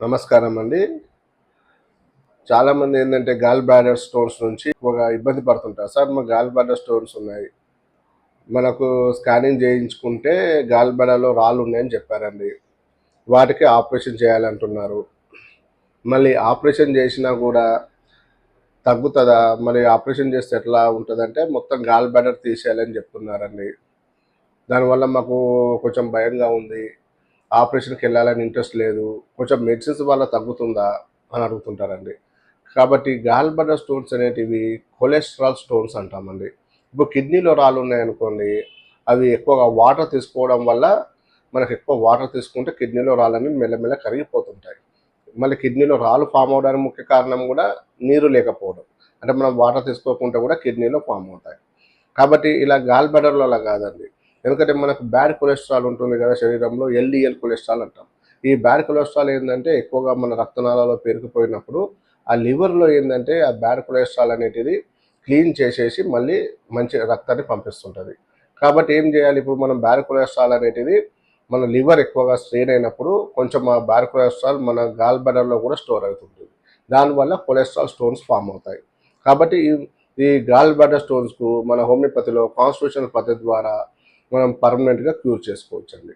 నమస్కారం అండి చాలామంది ఏంటంటే గాల్ బ్లాడర్ స్టోన్స్ నుంచి ఒక ఇబ్బంది పడుతుంటారు. సార్ మా గాల్ బ్లాడర్ స్టోన్స్ ఉన్నాయి. మనకు స్కానింగ్ చేయించుకుంటే గాల్ బ్లాడర్లో రాళ్ళు ఉన్నాయని చెప్పారండి. వాటికి ఆపరేషన్ చేయాలంటున్నారు. మళ్ళీ ఆపరేషన్ చేసినా కూడా తగ్గుతుందా? మరి ఆపరేషన్ చేస్తే ఎట్లా ఉంటుందంటే మొత్తం గాల్ బ్లాడర్ తీసేయాలని చెప్తున్నారండి. దానివల్ల మాకు కొంచెం భయంగా ఉంది. ఆపరేషన్కి వెళ్ళాలని ఇంట్రెస్ట్ లేదు. కొంచెం మెడిసిన్స్ వల్ల తగ్గుతుందా అని అడుగుతుంటారండి. కాబట్టి గాల్ బ్లాడర్ స్టోన్స్ అనేటివి కొలెస్ట్రాల్ స్టోన్స్ అంటామండి. ఇప్పుడు కిడ్నీలో రాళ్ళు ఉన్నాయనుకోండి అవి ఎక్కువగా వాటర్ తీసుకోవడం వల్ల మనకు ఎక్కువ వాటర్ తీసుకుంటే కిడ్నీలో రాళ్ళని మెల్లమెల్ల కరిగిపోతుంటాయి. మళ్ళీ కిడ్నీలో రాళ్ళు ఫామ్ అవడానికి ముఖ్య కారణం కూడా నీరు లేకపోవడం. అంటే మనం వాటర్ తీసుకోకుండా కూడా కిడ్నీలో ఫామ్ అవుతాయి. కాబట్టి ఇలా గాల్ బ్లాడర్లో అలా కాదండి. ఎందుకంటే మనకు బ్యాడ్ కొలెస్ట్రాల్ ఉంటుంది కదా శరీరంలో ఎల్డిఎల్ కొలెస్ట్రాల్ అంటాం. ఈ బ్యాడ్ కొలెస్ట్రాల్ ఏంటంటే ఎక్కువగా మన రక్తనాళాలో పేరుకుపోయినప్పుడు ఆ లివర్లో ఏంటంటే ఆ బ్యాడ్ కొలెస్ట్రాల్ అనేటిది క్లీన్ చేసేసి మళ్ళీ మంచి రక్తాన్ని పంపిస్తుంటుంది. కాబట్టి ఏం చేయాలి? ఇప్పుడు మనం బ్యాడ్ కొలెస్ట్రాల్ అనేటిది మన లివర్ ఎక్కువగా స్ట్రెయిన్ అయినప్పుడు కొంచెం ఆ బ్యాడ్ కొలెస్ట్రాల్ మన గాల్ బడర్లో కూడా స్టోర్ అవుతుంటుంది. దానివల్ల కొలెస్ట్రాల్ స్టోన్స్ ఫామ్ అవుతాయి. కాబట్టి ఈ ఈ గాల్ బ్లాడర్ స్టోన్స్కు మన హోమియోపతిలో కాన్స్టిట్యూషన్ పద్ధతి ద్వారా మనం పర్మనెంట్గా క్యూర్ చేసుకోవచ్చు అండి